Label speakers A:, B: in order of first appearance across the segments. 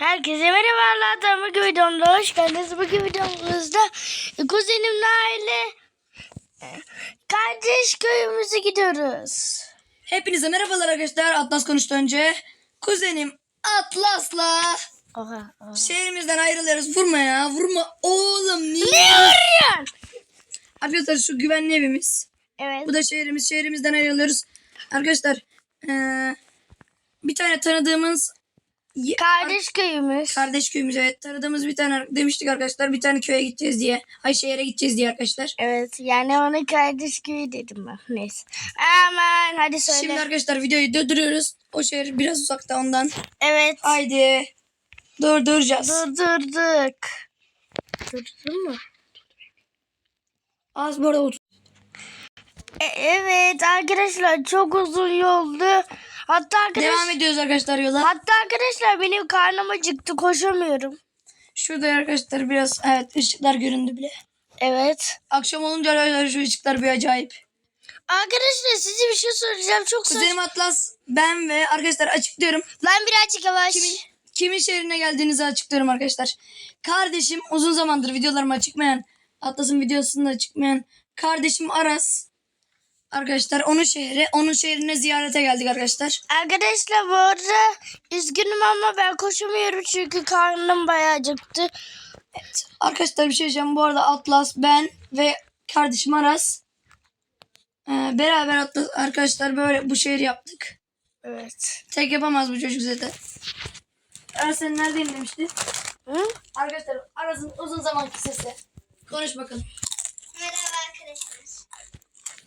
A: Herkese merhabalar. Tabii videomda hoş geldiniz. Bugün videomuzda kuzenim Nail'e kardeş köyümüze gidiyoruz.
B: Hepinize merhabalar arkadaşlar. Atlas konuştu önce. Kuzenim Atlas'la
A: Oha, oha.
B: şehrimizden ayrılıyoruz. Vurma ya. Vurma oğlum. Niye?
A: Ne vuruyorsun?
B: Arkadaşlar şu güvenli evimiz.
A: Evet.
B: Bu da şehrimiz. Şehrimizden ayrılıyoruz. Arkadaşlar eee, bir tane tanıdığımız
A: Kardeş köyümüz.
B: kardeş köyümüz evet tanıdığımız bir tane demiştik arkadaşlar bir tane köye gideceğiz diye. Ay şehre gideceğiz diye arkadaşlar.
A: Evet yani ona kardeş köyü dedim ben. Neyse. Aman hadi söyle.
B: Şimdi arkadaşlar videoyu durduruyoruz. O şehir biraz uzakta ondan.
A: Evet.
B: Haydi. Durduracağız.
A: Durdurduk. Durdurdun mu?
B: Az bu arada otur.
A: E, evet arkadaşlar çok uzun yoldu. Hatta arkadaşlar
B: Devam ediyoruz arkadaşlar yola.
A: Hatta arkadaşlar benim karnım acıktı koşamıyorum.
B: Şurada arkadaşlar biraz evet ışıklar göründü bile.
A: Evet.
B: Akşam olunca arkadaşlar şu ışıklar bir acayip.
A: Arkadaşlar size bir şey soracağım çok saçma.
B: Kuzenim Atlas ben ve arkadaşlar açıklıyorum.
A: Lan birazcık yavaş.
B: Kimin, kimin şehrine geldiğinizi açıklıyorum arkadaşlar. Kardeşim uzun zamandır videolarıma çıkmayan Atlas'ın videosunda çıkmayan kardeşim Aras. Arkadaşlar onun şehri, onun şehrine ziyarete geldik arkadaşlar.
A: Arkadaşlar bu arada üzgünüm ama ben koşamıyorum çünkü karnım bayağı acıktı.
B: Arkadaşlar bir şey diyeceğim. Bu arada Atlas, ben ve kardeşim Aras e, beraber Atlas arkadaşlar böyle bu şehri yaptık.
A: Evet.
B: Tek yapamaz bu çocuk zaten. Aras sen neredeyim demişti.
A: Hı?
B: Arkadaşlar Aras'ın uzun zamanki sesi. Konuş bakalım.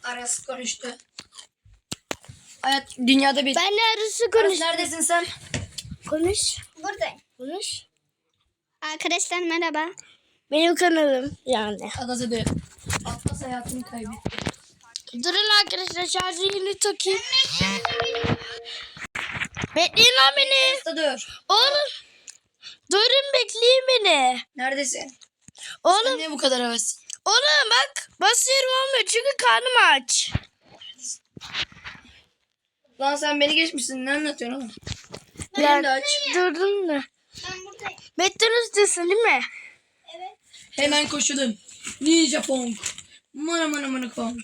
C: Merhaba arkadaşlar.
B: Aras konuştu. Hayat dünyada bir.
A: Ben de arası
B: Aras
A: konuş.
B: neredesin sen?
A: Konuş.
C: Buradayım.
A: Konuş.
C: Arkadaşlar merhaba.
A: Benim kanalım yani.
B: Atlas'a diyor. Atlas hayatını kaybetti.
A: Durun arkadaşlar şarjı yeni takayım. Bekleyin lan beni.
B: Atlas'ta dur.
A: Oğlum. Durun bekleyin beni.
B: Neredesin? Sen
A: Oğlum.
B: niye bu kadar havasın?
A: Oğlum bak basıyorum olmuyor çünkü karnım aç.
B: Lan sen beni geçmişsin. Ne anlatıyorsun oğlum?
A: Ben
B: Benim de aç.
A: durdum da.
C: Ben buradayım.
A: Beton ustasın değil mi?
C: Evet.
B: Hemen koşalım. Ninja Pong. Mana mana mana Pong.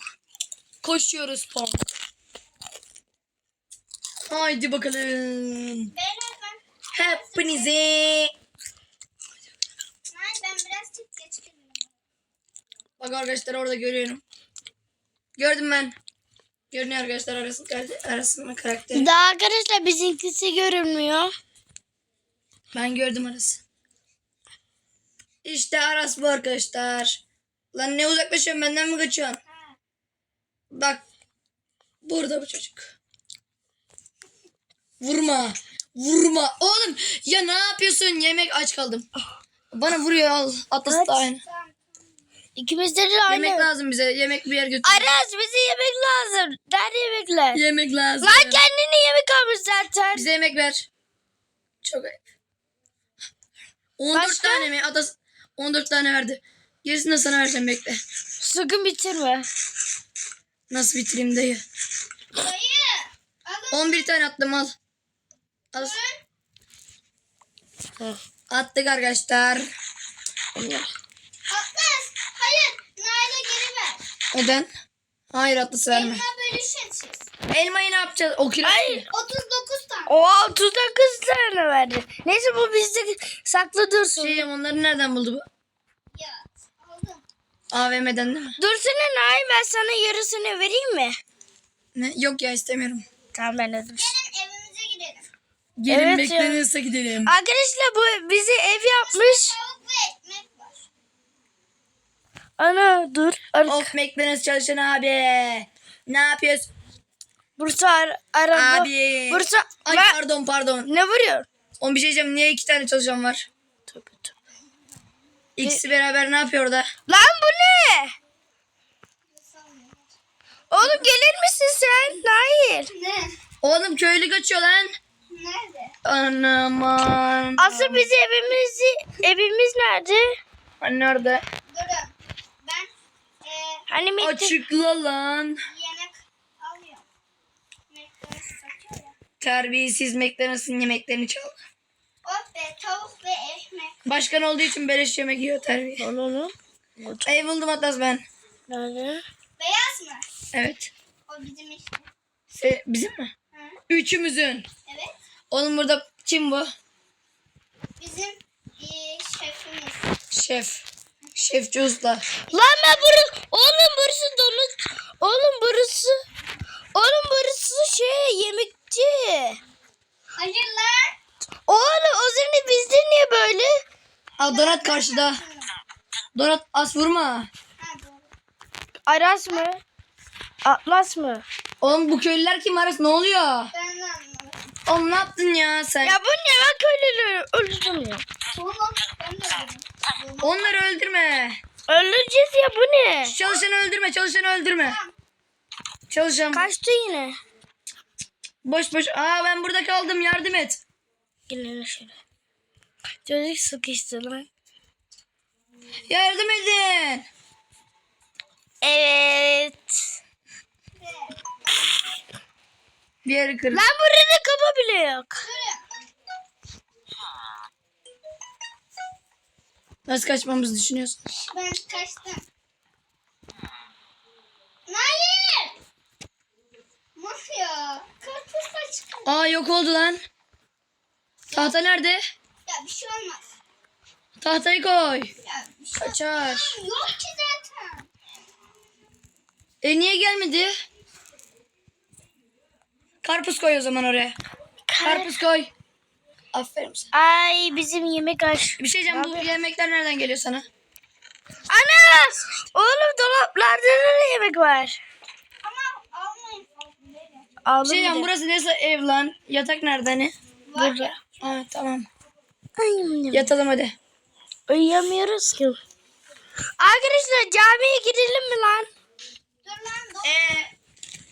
B: Koşuyoruz Pong. Haydi bakalım.
C: Ben.
B: Hepinize.
C: Hayır ben biraz çık geç geliyorum.
B: Bak arkadaşlar orada görüyorum. Gördüm ben. Görünüyor arkadaşlar arasında, arasında karakter.
A: Daha arkadaşlar bizimkisi görünmüyor.
B: Ben gördüm arası. İşte Aras bu arkadaşlar. Lan ne uzaklaşıyorsun benden mi kaçıyorsun? Bak. Burada bu çocuk. Vurma. Vurma. Oğlum ya ne yapıyorsun? Yemek aç kaldım. Bana vuruyor al. Atlas da aynı.
A: İkimizde de aynı.
B: Yemek lazım bize. Yemek bir yer götür.
A: Aras bize yemek lazım. Nerede yemekler?
B: Yemek lazım.
A: Lan kendine yemek almış zaten.
B: Bize yemek ver. Çok ayıp. 14
A: Başka?
B: tane mi? Atas 14 tane verdi. Gerisini de sana vereceğim bekle.
A: Sakın bitirme.
B: Nasıl bitireyim dayı?
C: Dayı. Alın.
B: 11 tane attım al. Al. Attık arkadaşlar.
C: Atlas. Hayır. Nail'e geri ver.
B: Neden? Hayır Atlas verme.
C: Elma bölüşün siz.
B: Elmayı ne yapacağız? O kiraz.
A: Hayır.
C: 39 tane.
A: O 39 tane verdi. Neyse bu bizde saklı dursun.
B: Şey onları nereden buldu bu?
C: Ya. Aldım.
B: AVM'den değil mi?
A: Dursana Nail ben sana yarısını vereyim mi?
B: Ne? Yok ya istemiyorum.
A: Tamam ben de dur.
C: Gelin evimize gidelim.
B: Gelin
A: Evet ya.
B: bekleniyorsa gidelim.
A: Arkadaşlar bu bizi ev yapmış.
C: Tavuk ve ekmek var.
A: Ana dur. Ar-
B: Of McDonald's çalışan abi. Ne yapıyorsun?
A: Bursa ar- araba.
B: Abi.
A: Bursa.
B: Ay
A: Ben-
B: pardon pardon.
A: Ne vuruyor?
B: Oğlum bir şey diyeceğim. Niye iki tane çalışan var?
A: Tövbe tövbe.
B: İkisi beraber ne yapıyor orada?
A: Lan bu ne? Oğlum gelir misin sen? Hayır.
C: Ne?
B: Oğlum köylü kaçıyor lan.
C: Nerede?
B: Aman.
A: Asıl biz evimizi evimiz nerede?
B: Anne orada.
C: Durun.
A: Hani Metin-
B: Açıkla lan. Terbiyesiz McDonald's'ın yemeklerini çal.
C: Oh be tavuk
B: Başkan olduğu için beleş yemek yiyor terbiye.
A: Lan onu.
B: Ev buldum Atlas ben.
A: Nerede?
C: Beyaz mı?
B: Evet.
C: O bizim işte.
B: Se- bizim mi?
C: Hı.
B: Üçümüzün.
C: Evet.
B: Oğlum burada kim bu?
C: Bizim eee, şefimiz.
B: Şef. Şefci usta.
A: Lan ben burası. Oğlum burası donut. Oğlum burası. Oğlum burası şey yemekçi.
C: Hayır lan.
A: Oğlum o zaman bizde niye böyle?
B: Aa, donat karşıda. Donat as vurma.
A: Aras mı? Atlas mı?
B: Oğlum bu köylüler kim Aras ne oluyor?
C: Ben de anlamadım.
B: Oğlum ne yaptın ya sen?
A: Ya bu ne? Ben köylüleri öldürdüm ya.
C: Oğlum ben de dedim.
B: Onları öldürme.
A: Öldüreceğiz ya bu ne?
B: Şu Çalışanı öldürme çalışanı öldürme. Çalışan
A: Kaçtı yine.
B: boş boş. Aa ben burada kaldım yardım et.
A: Gelin şöyle. Çocuk sıkıştı lan.
B: Yardım edin.
A: Evet.
B: Bir yeri kır.
A: Lan burada kapı bile yok.
B: Nasıl kaçmamızı düşünüyorsun?
C: Ben kaçtım. Hayır. Mafya. Karpuz kaç.
B: Aa yok oldu lan. Tahta nerede?
C: Ya bir şey olmaz.
B: Tahtayı koy.
C: Ya bir şey
B: Kaçar.
C: Yok ki zaten.
B: E niye gelmedi? Karpuz koy o zaman oraya. Karpuz koy. Aferin sana.
A: Ay bizim yemek aç.
B: Bir şey diyeceğim bu yemekler nereden geliyor sana?
A: Ana! Oğlum dolaplarda da yemek var.
C: Ama
B: Bir şey diyeceğim burası neyse ev lan. Yatak nerede hani?
A: Burada.
B: Ha tamam.
A: Ay,
B: Yatalım hadi.
A: Uyuyamıyoruz ki. Arkadaşlar camiye gidelim mi lan?
C: Dur lan dur.
B: Ee,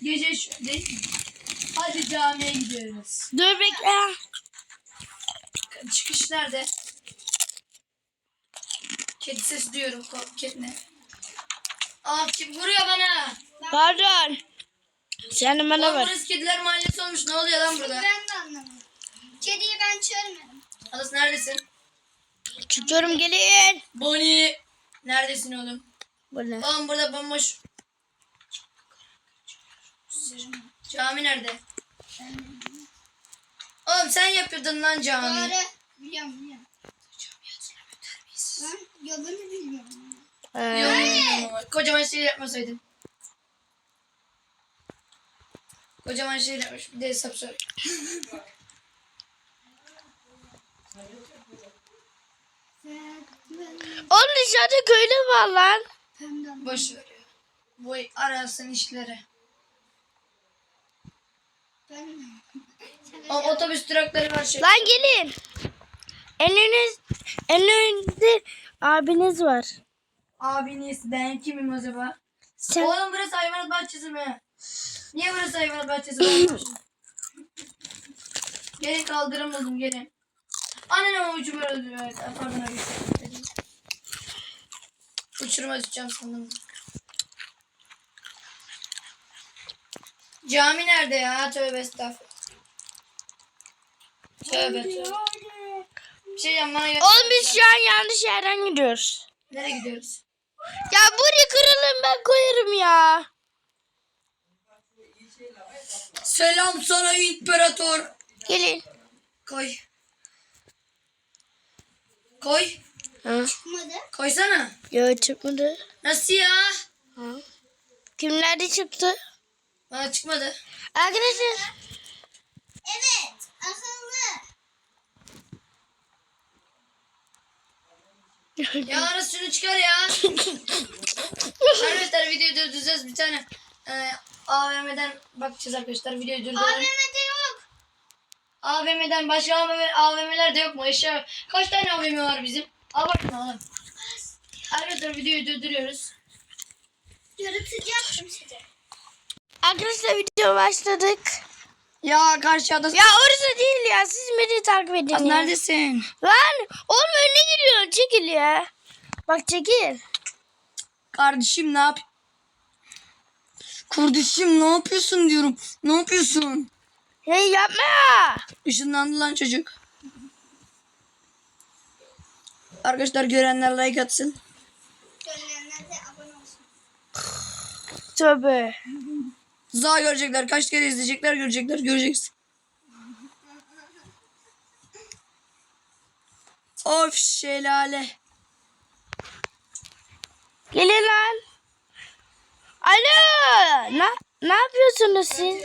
B: gece şu değil mi? Hadi camiye gidiyoruz.
A: Dur bekle.
B: Çıkış nerede? Kedi sesi duyuyorum. Ko- Kedi ne? Aa kim vuruyor bana?
A: Pardon. Sen bana
B: Lan
A: ver.
B: burası kediler mahallesi olmuş. Ne oluyor lan burada?
C: Ben de anlamadım. Kediyi ben çağırmadım.
B: Adas neredesin?
A: Çıkıyorum gelin.
B: Bonnie. Neredesin oğlum?
A: Bu ne?
B: Oğlum burada bomboş. Cami nerede? Oğlum sen yapıyordun lan cami.
C: Doğru. Biliyorum biliyorum. Ben yolunu bilmiyorum.
A: Ee.
B: Kocaman şey yapmasaydın. Kocaman şey yapmış. Bir de hesap sor.
A: Oğlum dışarıda köylü var lan.
B: Boş ver. Boy arasın işleri. O otobüs durakları var şey.
A: Lan gelin. En önünde abiniz var.
B: Abiniz ben kimim acaba?
A: Sen
B: Oğlum burası hayvanat bahçesi mi? Niye burası hayvanat bahçesi olmuş? gelin kaldırım buldum gelin. Anne ucum öldü. Evet, pardon abi. Uçuruma düşeceğim sandım. Cami nerede ya? Tövbe estağfurullah. Tövbe tövbe. Bir şey diyeceğim bana.
A: Oğlum biz şu an yanlış yerden gidiyoruz.
B: Nereye gidiyoruz?
A: Ya burayı kıralım ben koyarım ya.
B: Selam sana imparator.
A: Gelin.
B: Koy. Koy.
A: Ha.
C: çıkmadı.
B: Koysana.
A: Yo çıkmadı.
B: Nasıl ya?
A: Ha. Kimlerde çıktı?
B: Bana çıkmadı.
A: Arkadaşlar.
C: Evet. Akıllı.
B: Ya Aras şunu çıkar ya. arkadaşlar videoyu durduracağız bir tane. E, AVM'den bakacağız arkadaşlar videoyu durduralım.
C: AVM'de yok.
B: AVM'den başka AVM, AVM'ler de yok mu? Eşya kaç tane AVM var bizim? Abartma oğlum. Arkadaşlar videoyu durduruyoruz.
C: Yaratıcı yaptım size.
A: Arkadaşlar video başladık.
B: Ya karşı ada.
A: Ya orası değil ya. Siz beni takip edin. ya.
B: neredesin?
A: Lan oğlum önüne gidiyorsun. Çekil ya. Bak çekil.
B: Kardeşim ne yap? Kardeşim ne yapıyorsun diyorum. Ne yapıyorsun?
A: Hey yapma ya.
B: Işınlandı lan çocuk. Arkadaşlar görenler like atsın.
C: Görünenler de abone olsun.
A: Tövbe.
B: Za görecekler. Kaç kere izleyecekler görecekler. Göreceksin. Of şelale.
A: Gelin lan. Alo. Ne, ne yapıyorsunuz siz?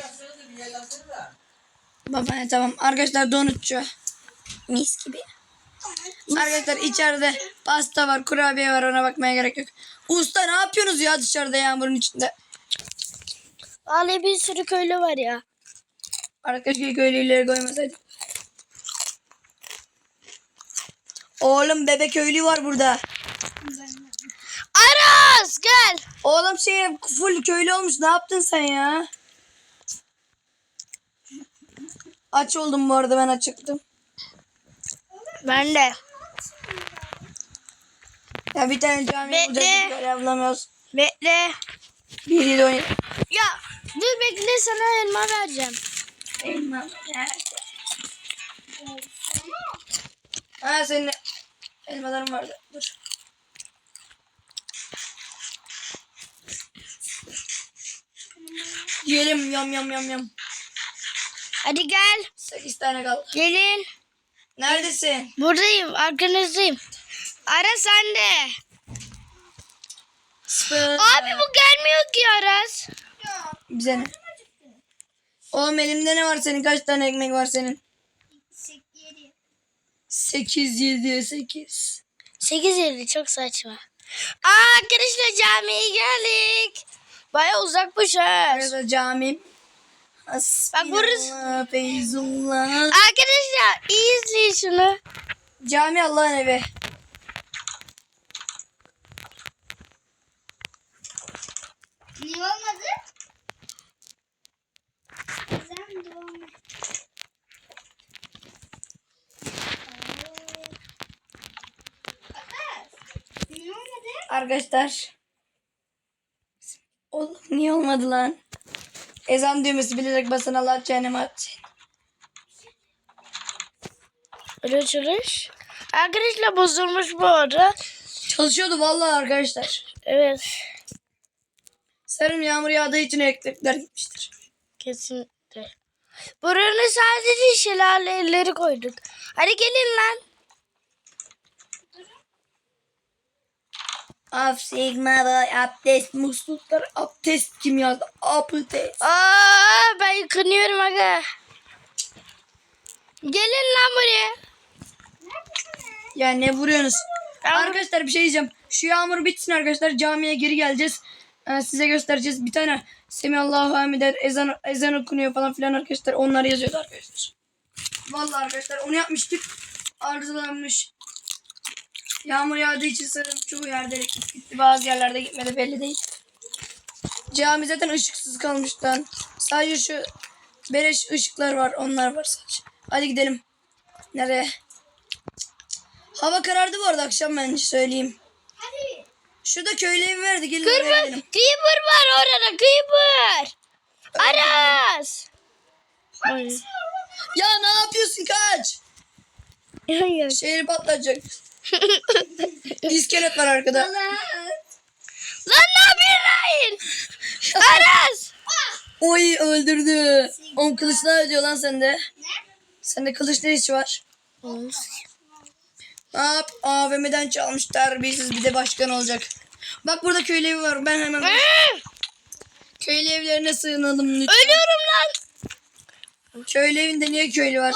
B: Baba ne tamam. Arkadaşlar donutçu. Mis gibi. Arkadaşlar içeride pasta var, kurabiye var ona bakmaya gerek yok. Usta ne yapıyorsunuz ya dışarıda yağmurun içinde?
A: Vallahi bir sürü köylü var ya.
B: Arkadaşlar köylüleri koymasaydık. Oğlum bebek köylü var burada.
A: Aras gel.
B: Oğlum şey full köylü olmuş. Ne yaptın sen ya? Aç oldum bu arada ben açıktım.
A: Ben de.
B: Ya bir tane cami
A: Bekle.
B: bulacaktık ablamıyoruz.
A: Bekle.
B: Biriyle oynayalım.
A: Ya dur bekle sana elma vereceğim.
B: Elma Ha senin elmaların vardı. Dur. Yiyelim yam yam yam yam.
A: Hadi gel.
B: 8 tane kaldı.
A: Gelin.
B: Neredesin?
A: Buradayım. Arkanızdayım. Aras sende. Abi bu gelmiyor ki Aras.
B: Bize ne? Oğlum elimde ne var senin? Kaç tane ekmek var senin?
C: Sek yeri.
B: 8 7 8.
A: 8 yedi çok saçma. Aa arkadaşlar camiye geldik. Baya uzakmış ha.
B: Arada cami.
A: Bak burası-
B: Feyzullah.
A: Arkadaşlar iyi izleyin şunu.
B: Cami Allah'ın evi.
C: Niye olmadı? Güzel devam et. Bakar. Niye olmadı?
B: Arkadaşlar. Oğlum niye olmadı lan? Ezan düğmesi bilerek basan Allah cehenneme at.
A: Öyle çalış. Arkadaşlar bozulmuş bu arada.
B: Çalışıyordu vallahi arkadaşlar.
A: Evet.
B: Sarım yağmur yağdığı için elektrikler gitmiştir.
A: Kesinlikle. Buranın sadece şelaleleri koyduk. Hadi gelin lan.
B: Af sigma boy abdest musluklar abdest kim yazdı? Abdest.
A: Aa ben yıkanıyorum aga. Gelin lan buraya.
B: Ya ne vuruyorsunuz?
A: Yağmur-
B: Arkadaşlar bir şey diyeceğim. Şu yağmur bitsin arkadaşlar. Camiye geri geleceğiz. Ee, size göstereceğiz. Bir tane Semihallahu hamide ezan, ezan okunuyor falan filan arkadaşlar. Onlar yazıyordu arkadaşlar. Vallahi arkadaşlar onu yapmıştık. Arızalanmış. Yağmur yağdığı için sanırım çoğu yerde gitti. Bazı yerlerde gitmedi belli değil. Cami zaten ışıksız kalmış lan. Sadece şu beleş ışıklar var. Onlar var sadece. Hadi gidelim. Nereye? Hava karardı bu arada akşam bence söyleyeyim.
C: Hadi.
B: Şurada köylü evi verdi. Gelin gidelim.
A: Creeper var orada Creeper. Aras. Ay.
B: Ya ne yapıyorsun kaç? Şehri patlatacak. İskelet var arkada.
A: Lan ne yapıyorsun? Aras.
B: Oy öldürdü. On kılıçlar ödüyor lan sende. Sende kılıç ne işi var? Ne yap? AVM'den çalmış terbiyesiz bir de başkan olacak. Bak burada köylü evi var. Ben hemen köylü evlerine sığınalım lütfen.
A: Ölüyorum lan.
B: Köylü evinde niye köylü var?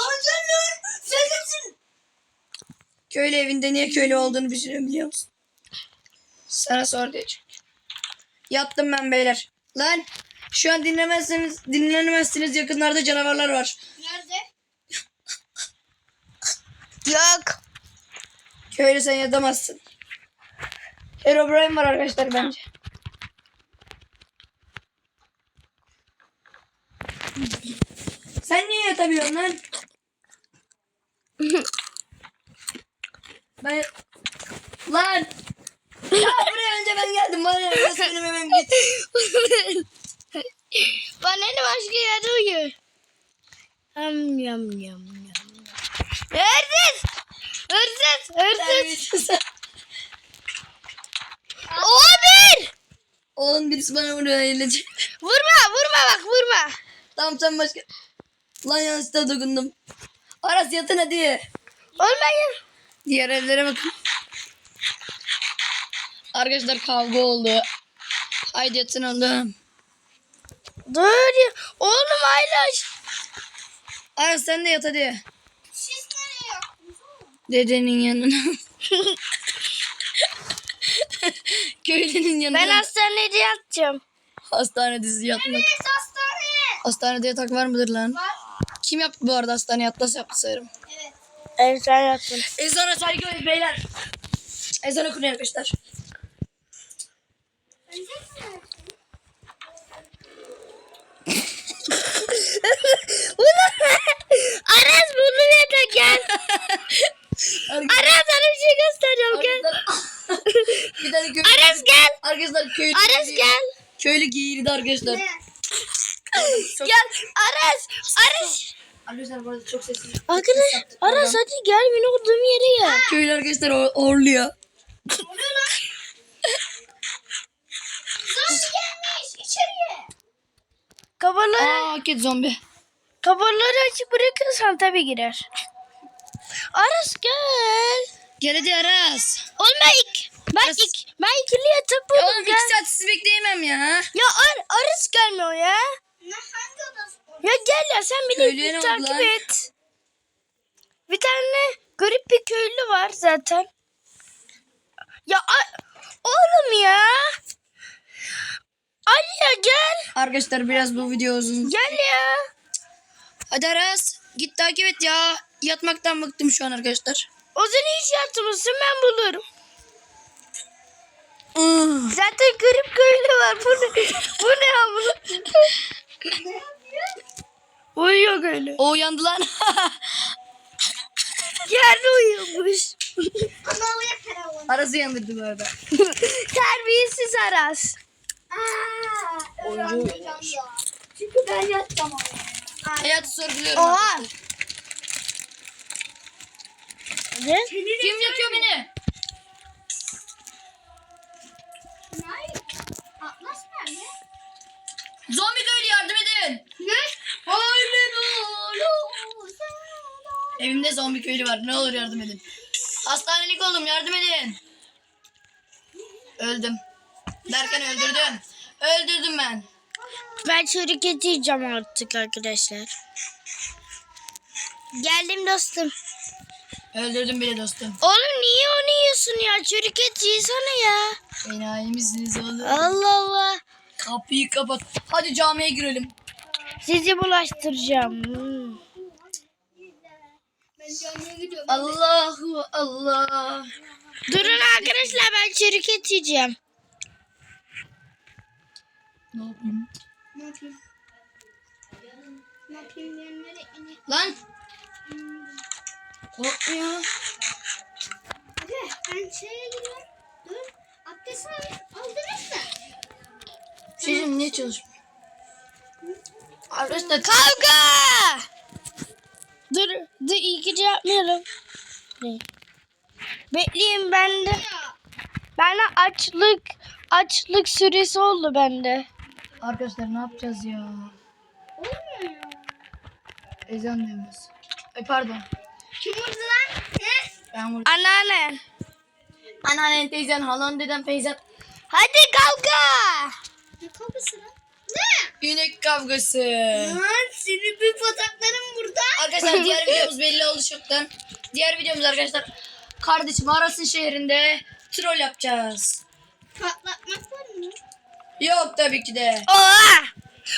B: Köylü evinde niye köylü olduğunu düşünüyorum biliyor musun? Sana sor diyecek. Yattım ben beyler. Lan şu an dinlemezseniz dinlenemezsiniz yakınlarda canavarlar var.
C: Nerede?
A: Yok.
B: Köylü sen yatamazsın. Herobrine var arkadaşlar bence. Sen niye yatamıyorsun lan? ben... Lan! Ya buraya önce ben geldim. Bana? Nasıl benim hemen git.
A: Bana ne başka yerde uyuyor. Yam yam yam yam. Hırsız! Hırsız! Hırsız! O bir.
B: Oğlum birisi bana vuruyor eğlence.
A: Vurma vurma bak vurma.
B: tamam sen başka. Lan yanlışlıkla dokundum. Aras yatın hadi.
A: Gel.
B: Diğer evlere bakın. Arkadaşlar kavga oldu. Haydi yatın oğlum.
A: Dur ya. Oğlum Aylaş.
B: Aras sen de yat hadi.
C: Siz nereye yaptınız oğlum?
B: Dedenin yanına. Köylünün yanına.
A: Ben hastanede yatacağım.
B: Hastane dizisi yatmak.
C: Biz hastaneye.
B: Hastanede yatak var mıdır lan?
C: Var.
B: Kim yaptı bu arada hastaneye atlas yaptı sanırım.
C: Evet.
A: Evet sen yattın.
B: Ezana saygı verin beyler. Ezan okunuyor arkadaşlar.
C: Mi?
A: Aras bunu yatak gel. Aras sana bir şey göstereceğim gel.
B: bir tane köylü.
A: Aras gel.
B: Arkadaşlar köylü.
A: Aras gel.
B: Köylü giyirdi arkadaşlar.
C: Ne?
A: Gel. Aras. Aras.
B: Arkadaşlar bu arada çok sessiz.
A: Arkadaş. Aras hadi gel beni olduğum yere gel.
B: Köylü arkadaşlar or-
C: lan. Zombi gelmiş içeriye.
A: Kapıları,
B: Aa kedi zombi.
A: kapıları açık bırakırsan tabii girer. Aras gel.
B: Gel hadi Aras.
A: Oğlum ben ik, ben
B: Aras-
A: ik, ben ikili yatak
B: Ya
A: buldum
B: oğlum
A: gel.
B: iki saat sizi bekleyemem ya.
A: Ya Ar Aras gelmiyor ya.
C: Ne hangi odası?
A: Ya gel ya sen beni bir takip
B: lan?
A: et. Bir tane garip bir köylü var zaten. Ya oğlum ya. Ali ya gel.
B: Arkadaşlar biraz bu video uzun.
A: Gel ya.
B: Hadi Aras git takip et ya. Yatmaktan bıktım şu an arkadaşlar.
A: O zaman hiç yatmasın ben bulurum. Zaten garip köylü var. Bu ne? Bu ne ya bu?
C: Ne yapıyor?
A: Uyuyor köylü.
B: O uyandı lan.
A: Yerde uyuyormuş.
B: Aras'ı yandırdı bu arada.
A: Terbiyesiz Aras.
C: Aaa.
B: Oyuncu.
C: Çünkü ben yatacağım oraya.
B: Hayatı sorguluyorum
A: Oha.
B: arkadaşlar.
A: Ne?
B: Kim yakıyor beni?
C: Hayır. Atlas nerede?
B: Zombi köylü yardım edin.
C: Ne?
B: Evimde zombi köylü var. Ne olur yardım edin. Hastanelik oldum yardım edin. Öldüm. Derken öldürdüm. Öldürdüm ben.
A: Ben çörek yiyeceğim artık arkadaşlar. Geldim dostum.
B: Öldürdüm bile dostum.
A: Oğlum niye onu yiyorsun ya? Çörek eti yesene ya.
B: Enayi misiniz oğlum?
A: Allah Allah.
B: Kapıyı kapat. Hadi camiye girelim.
A: Sizi bulaştıracağım. Hmm.
C: Ben camiye gidiyorum.
B: Allahu Allah.
A: Durun arkadaşlar ben çörek eti yiyeceğim.
B: Ne yapayım?
C: Ne yapayım? Ne.
B: Lan. Korkma ya.
C: Hadi ben şeye gidiyorum. Dur. Abdest al- aldınız mı?
B: Şeyim niye çalışmıyor? Arkadaşlar
A: Kavga! Dur, dur iyi yapmayalım. Ne? Bekleyin bende.
C: Ya.
A: Bende açlık, açlık süresi oldu bende.
B: Arkadaşlar ne yapacağız ya?
C: Olmuyor ya.
B: Ezan demez. Ay pardon.
C: Kim vurdu lan? Ne?
B: Ben vurdum.
A: Anneanne.
B: Anneannen, teyzen, halan, dedem, teyzen.
A: Hadi kavga.
C: Ne kavgası lan? Ne?
B: İnek kavgası.
C: Lan senin bir fotoğrafların burada.
B: Arkadaşlar diğer videomuz belli oldu çoktan. Diğer videomuz arkadaşlar kardeşim Aras'ın şehrinde troll yapacağız.
C: Patlatmak var mı?
B: Yok tabii ki de.
A: Oha.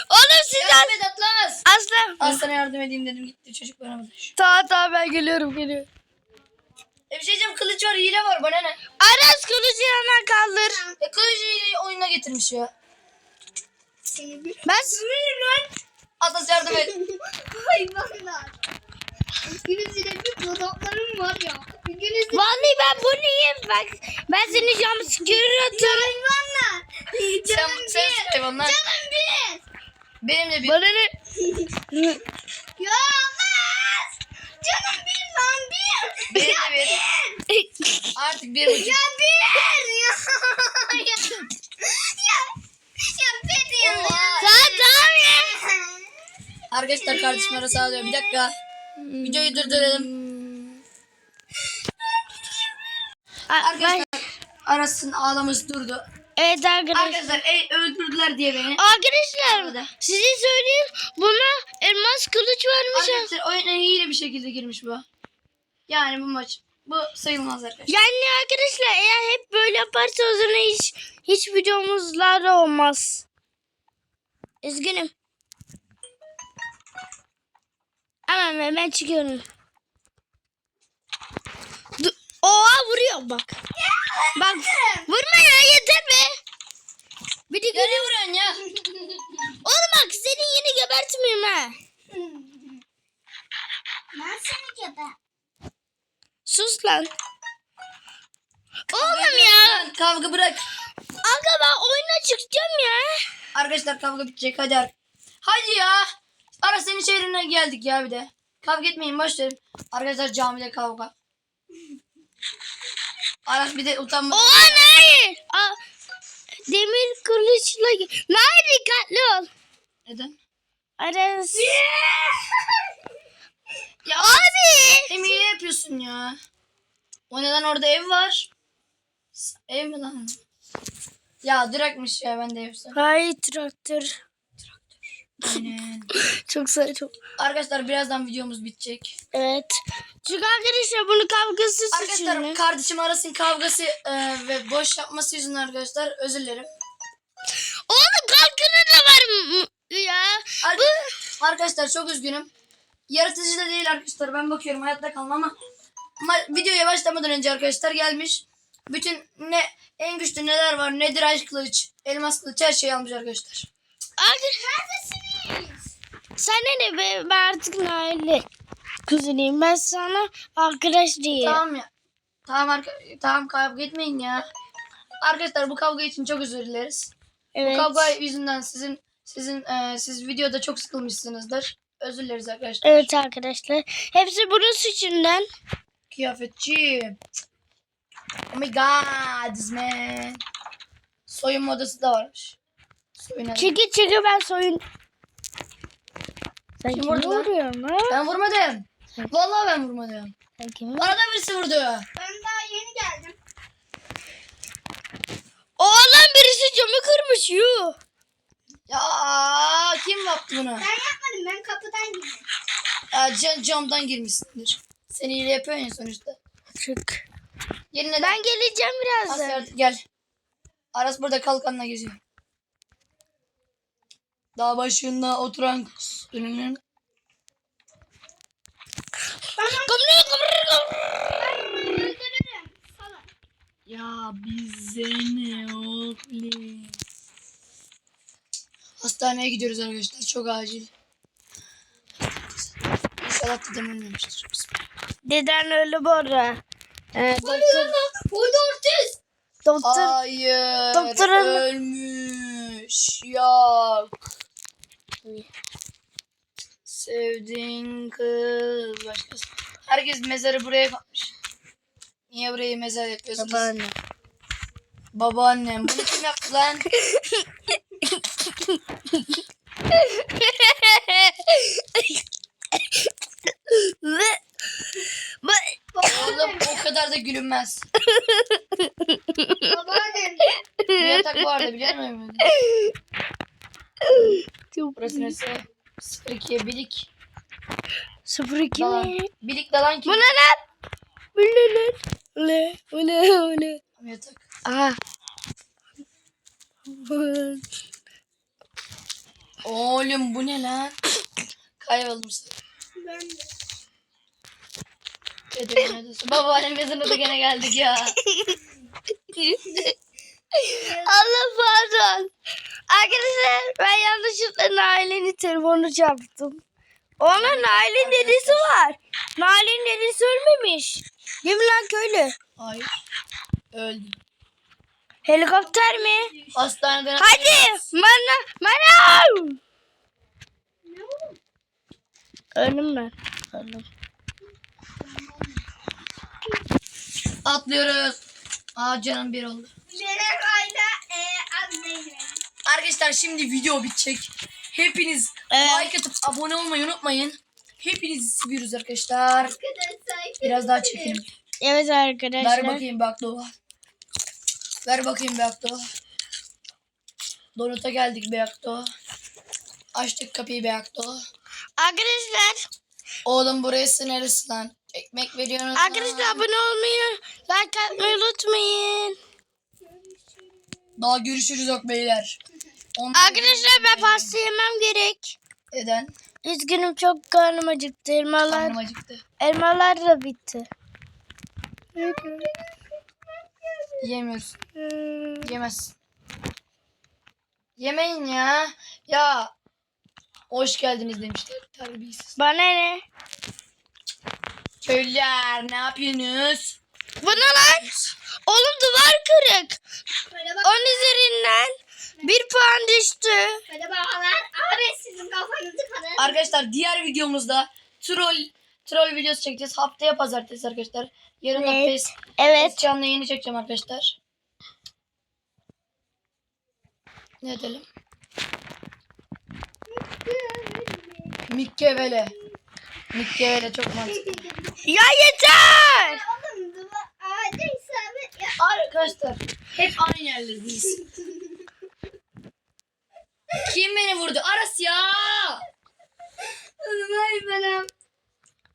A: Oğlum siz
B: Yardım et Atlas.
A: Aslan.
B: Aslan'a yardım edeyim dedim gitti çocuk bana bakmış.
A: Tamam tamam ben geliyorum geliyorum.
B: E bir şey diyeceğim kılıç var hile var bana ne?
A: Aras kılıcı hemen kaldır.
B: E kılıcı hileyi oyuna getirmiş ya.
C: Seni bir...
A: Ben
B: Atlas yardım et.
C: Hayvanlar. İkinizin de bir fotoğraflarım var ya. İkinizin
A: Vallahi ben bunu yiyeyim. Bak ben seni jumpscare atarım.
C: hayvanlar.
B: sen,
C: Canım
B: sen
C: bir.
B: hayvanlar.
C: Canım bir.
B: Benim de bir.
A: Bana ne?
C: Ya olmaz. Canım bir lan bir.
B: Benim de bir. Artık bir buçuk.
C: Ya bir ya. ya. Ya. Ya bir ya.
A: Tamam tamam ya.
B: Arkadaşlar kardeşim ara sağlıyor. Bir dakika. Videoyu durduralım. Arkadaşlar arasın ağlaması durdu.
A: Evet arkadaşlar.
B: Arkadaşlar e, öldürdüler diye beni.
A: Arkadaşlar size söyleyeyim buna elmas kılıç vermiş.
B: Arkadaşlar oyuna hile bir şekilde girmiş bu. Yani bu maç bu sayılmaz arkadaşlar.
A: Yani arkadaşlar eğer hep böyle yaparsa o zaman hiç, hiç videomuzlar olmaz. Üzgünüm. Ben, ben çıkıyorum. Du Oha vuruyor bak. Bak vurma ya yeter be. Bir de
B: Ya ne vuruyorsun ya?
A: Oğlum bak seni yeni gebertmeyeyim ha.
C: Ben seni geber.
A: Sus lan. Oğlum ya.
B: Lan Kavga bırak.
A: Aga ben oyuna çıkacağım ya.
B: Arkadaşlar kavga bitecek hadi. ar- Hadi ya. Ara senin şehrine geldik ya bir de. Kavga etmeyin başlayalım. Arkadaşlar camide kavga. Aras bir de utanma.
A: Oha. Aa, demir kılıçla. Hayır dikkatli ol.
B: Neden?
A: Aras.
B: Ya
A: Abi.
B: Emir ne yapıyorsun ya? O neden orada ev var? Ev mi lan? Ya direktmiş ya ben de ev sanırım.
A: Hayır traktör.
B: Aynen.
A: Çok saçma.
B: Arkadaşlar birazdan videomuz bitecek.
A: Evet. Çünkü arkadaşlar bunu kavgası
B: Arkadaşlar
A: suçlu.
B: kardeşim Aras'ın kavgası e, ve boş yapması yüzünden arkadaşlar özür dilerim.
A: Oğlum kalkını da var mı- ya.
B: Ar- Arkadaşlar çok üzgünüm. Yaratıcı da değil arkadaşlar. Ben bakıyorum hayatta kalma ama ma- videoya başlamadan önce arkadaşlar gelmiş. Bütün ne en güçlü neler var? Nedir aşk kılıç, elmas kılıç her şeyi almış arkadaşlar.
C: Neredesiniz?
A: Sen ne be ben artık Nail'le kuzeniyim. Ben sana arkadaş değilim.
B: Tamam ya. Tamam arka- tamam kavga etmeyin ya. Arkadaşlar bu kavga için çok özür dileriz.
A: Evet.
B: Bu kavga yüzünden sizin sizin e, siz videoda çok sıkılmışsınızdır. Özür dileriz arkadaşlar.
A: Evet arkadaşlar. Hepsi bunun suçundan.
B: Kıyafetçi. Oh my god man. Soyunma odası da varmış. Soyun.
A: Çeki çeki ben soyun. Sen
B: Kim
A: kimi
B: vurdu lan?
A: vuruyorsun ha?
B: Ben vurmadım. Vallahi ben vurmadım.
A: Sen kimi
B: Bana da birisi vurdu.
C: Ben daha yeni geldim.
A: Oğlan birisi camı kırmış yuh.
B: Ya kim yaptı bunu?
C: Ben yapmadım. Ben kapıdan girdim.
B: Ya, ca- camdan girmişsindir. Sen iyiliği yapıyorsun ya sonuçta.
A: Çık.
B: Gelin hadi.
A: Ben geleceğim birazdan.
B: Asker gel. Aras burada kalkanla geziyor. Dağ başında oturan kız.
C: Falan.
B: Ya bize ne oğlum? Hastaneye gidiyoruz arkadaşlar. Çok acil. İnşallah dedem ölmemiştir.
A: Deden öyle bu arada. Ee, doktor,
C: ortiz.
A: doktor,
B: Hayır.
A: Doktorun-
B: Ölmüş. Yok. Sevdiğin kız başkası. Herkes mezarı buraya kapmış. Niye burayı mezar yapıyorsunuz?
A: babaanne.
B: Babaannem. Bunu kim yaptı lan? Oğlum o kadar da gülünmez.
C: Babaannem.
B: Bir yatak vardı biliyor musun? Burası neresi? 02 bilik.
A: 02
B: Dalan.
A: mi?
B: Bilik dalan kim?
A: Bu ne lan? Bu ne lan? Bu ne? Bu ne? Bu ne?
B: Yatak.
A: Aha.
B: Oğlum bu ne lan? Kayboldum sen.
C: Ben de.
B: Dedemin odası. Babaannem mezarına da gene geldik ya.
A: Allah pardon. Arkadaşlar ben yanlışlıkla Nail'in telefonunu çarptım. Onun Nail'in dedesi var. Nail'in dedesi ölmemiş. Değil mi lan köylü?
B: Hayır. Öldü.
A: Helikopter mi?
B: Hastaneden
A: Hadi bana bana. Öldüm ben. Öldüm.
B: Atlıyoruz. Aa canım bir oldu.
C: Merhabayla e, anlayın.
B: Arkadaşlar şimdi video bitecek. Hepiniz
A: Evet.
B: like atıp abone olmayı unutmayın. Hepinizi seviyoruz arkadaşlar.
C: Arkadaşlar.
B: Biraz daha çekelim.
A: Evet arkadaşlar.
B: Ver bakayım bir akdo. Ver bakayım bir akdo. Donut'a geldik bir akdo. Açtık kapıyı bir akdo.
A: Arkadaşlar.
B: Oğlum burası neresi lan? Ekmek veriyorsunuz lan.
A: Arkadaşlar abone olmayı, like atmayı unutmayın.
B: Daha görüşürüz yok beyler. On-
A: Arkadaşlar ben pasta yemem gerek.
B: Neden?
A: Üzgünüm çok karnım acıktı. Elmalar,
B: Karnım acıktı.
A: elmalar da bitti.
B: Yemiyorsun.
A: Hmm.
B: Yemez. Yemeyin ya. Ya. Hoş geldiniz demişler. Terbiyesiz.
A: Bana ne?
B: Köylüler ne yapıyorsunuz?
A: Bu ne lan? Oğlum duvar kırık. Onun üzerinden bir puan düştü.
C: Böyle bakalar. Abi sizin kafanızı kadar.
B: Arkadaşlar diğer videomuzda troll troll videosu çekeceğiz. Haftaya pazartesi arkadaşlar. Yarın da
A: Evet.
B: PES,
A: Evet.
B: PES canlı yayını çekeceğim arkadaşlar. Ne edelim? Mikkevele. Mikkevele çok mantıklı.
A: Ya yeter.
C: Oğlum duvar ağaca isabet ya.
B: Arkadaşlar hep aynı yerlerdeyiz. Kim beni vurdu? Aras ya!
C: Oğlum ay benim.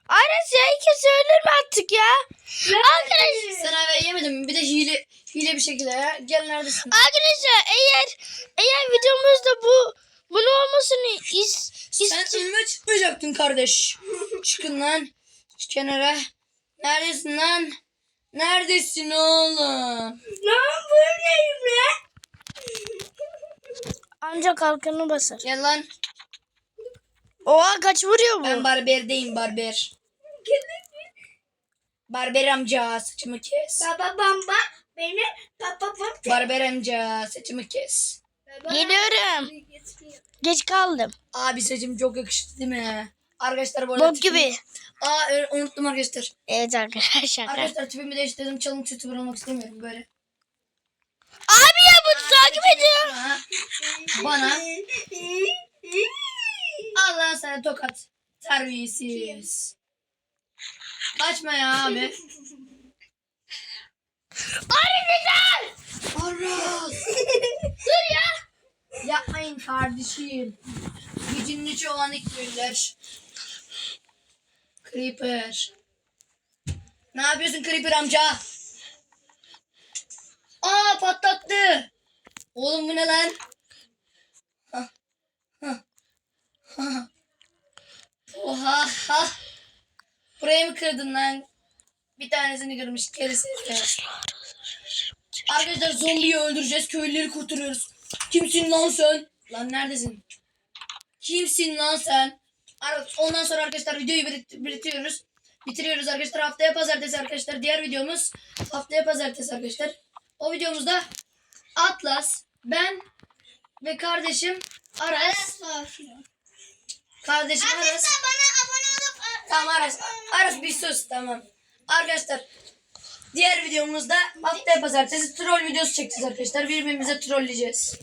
A: Aras ya iki ölür mü artık ya? Arkadaşlar.
B: Sen eve yemedin mi? Bir de hile hile bir şekilde ya. Gel neredesin?
A: Arkadaşlar eğer eğer videomuzda bu bunu olmasını is,
B: Sen
A: is
B: önüme çıkmayacaktın kardeş. Çıkın lan. Şu kenara. Neredesin lan? Neredesin oğlum?
C: Lan buradayım lan.
A: Ancak kalkanı basar.
B: Gel lan.
A: Oha kaç vuruyor bu?
B: Ben barberdeyim barber. Barber amca saçımı kes.
C: Baba bamba beni baba bamba.
B: Barber amca saçımı kes.
A: Geliyorum. Geç kaldım.
B: Abi saçım çok yakıştı değil mi? Arkadaşlar bu arada
A: Bok gibi.
B: Aa unuttum arkadaşlar.
A: Evet arkadaşlar.
B: Arkadaşlar tipimi değiştirdim. Challenge YouTuber olmak istemiyorum böyle.
A: Abi ya takip ediyor.
B: Bana, Allah sana tokat. Terbiyesiz. Kaçma ya abi.
A: Arkadaşlar.
B: Aras. Dur ya. Yapmayın kardeşim. Gücünlü çoğan köylüler. Creeper. Ne yapıyorsun Creeper amca? Aa patlattı. Oğlum bu ne lan? Hah, hah, hah. Oha ha. Burayı mı kırdın lan? Bir tanesini kırmış gerisi. Arkadaşlar zombiyi öldüreceğiz. Köylüleri kurtarıyoruz. Kimsin lan sen? Lan neredesin? Kimsin lan sen? Ondan sonra arkadaşlar videoyu bitiriyoruz. Bitiriyoruz arkadaşlar. Haftaya pazartesi arkadaşlar. Diğer videomuz haftaya pazartesi arkadaşlar. O videomuzda Atlas, ben ve kardeşim Aras. Kardeşim Aras.
C: Arkadaşlar bana abone olup
B: Tamam Aras. Aras bir sus tamam. Arkadaşlar diğer videomuzda haftaya pazartesi troll videosu çekeceğiz arkadaşlar. Birbirimize trolleyeceğiz.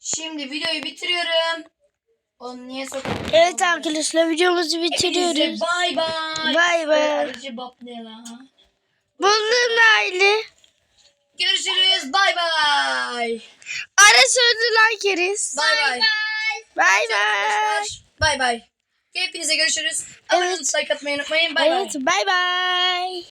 B: Şimdi videoyu bitiriyorum. Oğlum niye sokakta?
A: Evet arkadaşlar videomuzu bitiriyoruz.
B: Bay bay.
A: Bay bay.
B: Aracı bab ne lan?
A: Buldum aile.
B: Görüşürüz. Bay bay.
A: Aras öldü like yeriz.
B: Bay bay.
A: Bay bay.
B: Bay bay. Hepinize görüşürüz. Abone olup like atmayı unutmayın. Bay bay.
A: Evet bay bay.